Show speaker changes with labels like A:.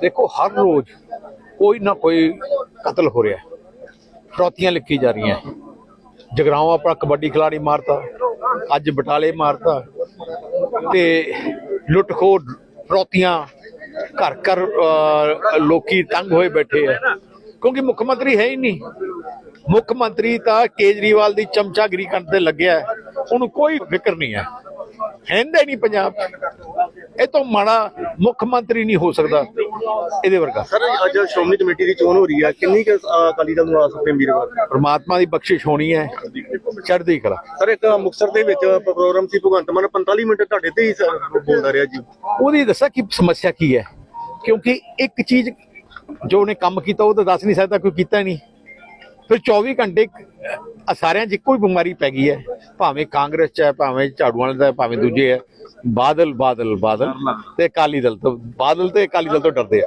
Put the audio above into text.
A: ਦੇਖੋ ਹਰ ਰੋਜ਼ ਕੋਈ ਨਾ ਕੋਈ ਕਤਲ ਹੋ ਰਿਹਾ ਟਰੋਤੀਆਂ ਲਿਖੀ ਜਾ ਰਹੀਆਂ ਹੈ। ਜਗਰਾਉਂ ਆਪਣਾ ਕਬੱਡੀ ਖਿਲਾੜੀ ਮਾਰਤਾ ਅੱਜ ਬਟਾਲੇ ਮਾਰਤਾ ਤੇ ਲੁੱਟਖੋਰ ਟਰੋਤੀਆਂ ਘਰ ਘਰ ਅਹ, ਲੋਕੀ ਤੰਗ ਹੋਏ ਬੈਠੇ ਆ ਕਿਉਂਕਿ ਮੁੱਖ ਮੰਤਰੀ ਹੈ ਹੀ ਨਹੀਂ। ਮੁੱਖ ਮੰਤਰੀ ਤਾਂ ਕੇਜਰੀਵਾਲ ਦੀ ਚਮਚਾਗਿਰੀ ਕਰਨ ਤੇ ਲੱਗਿਆ ਉਹਨੂੰ ਕੋਈ ਫਿਕਰ ਨਹੀਂ ਹੈ। ਹੈਂਦਾ ਹੀ ਨਹੀਂ ਪੰਜਾਬ। ਇਹ ਤੋਂ ਮਾੜਾ ਮੁੱਖ ਮੰਤਰੀ ਨਹੀਂ ਹੋ ਸਕਦਾ ਇਹਦੇ ਵਰਗਾ।
B: ਸਰ ਅੱਜ ਸ਼੍ਰੋਮਣੀ ਕਮੇਟੀ ਦੀ ਚੋਣ ਹੋ ਰਹੀ ਹੈ। ਕਿੰਨੀ ਕੁ ਅਕਾਲੀ ਦਲ ਨੂੰ ਆ ਸਕਦੇ ਉਮੀਦਵਾਰ
A: ਪਰਮਾਤਮਾ ਦੀ ਬਖਸ਼ਿਸ਼ ਹੋਣੀ ਹੈ। ਚੜ੍ਹਦੀ ਕਲਾ।
B: ਸਰ ਇੱਕ ਮੁਕਤਸਰ ਦੇ ਵਿੱਚ ਪ੍ਰੋਗਰਾਮ ਸੀ ਭਗਵੰਤ ਮਾਨ। 45 ਮਿੰਟ ਤੁਹਾਡੇ ਤੇ ਹੀ ਬੋਲਦਾ ਰਿਹਾ ਜੀ।
A: ਉਹਦੀ ਦੱਸਾਂ ਕਿ ਸਮੱਸਿਆ ਕੀ ਹੈ? ਕਿਉਂਕਿ ਇੱਕ ਚੀਜ਼ ਜੋ ਉਹਨੇ ਕੰਮ ਕੀਤਾ ਉਹ ਤਾਂ ਦੱਸ ਨਹੀਂ ਸਕਦਾ ਕੋਈ ਕੀਤਾ ਨਹੀਂ। ਫਿਰ 24 ਘੰਟੇ ਸਾਰਿਆਂ 'ਚ ਇੱਕੋ ਹੀ ਬਿਮਾਰੀ ਪੈ ਗਈ ਹੈ। ਭਾਵੇਂ ਕਾਂਗਰਸ 'ਚ ਹੈ ਭਾਵੇਂ ਝਾੜੂ ਵਾਲੇ ਦਾ ਭਾਵੇਂ ਦੂਜੇ ਹੈ। ਬਾਦਲ ਬਾਦਲ ਬਾਦਲ ਤੇ ਅਕਾਲੀ ਦਲ ਤੋਂ ਬਾਦਲ ਤੇ ਅਕਾਲੀ ਦਲ ਤੋਂ ਡਰਦੇ ਆ।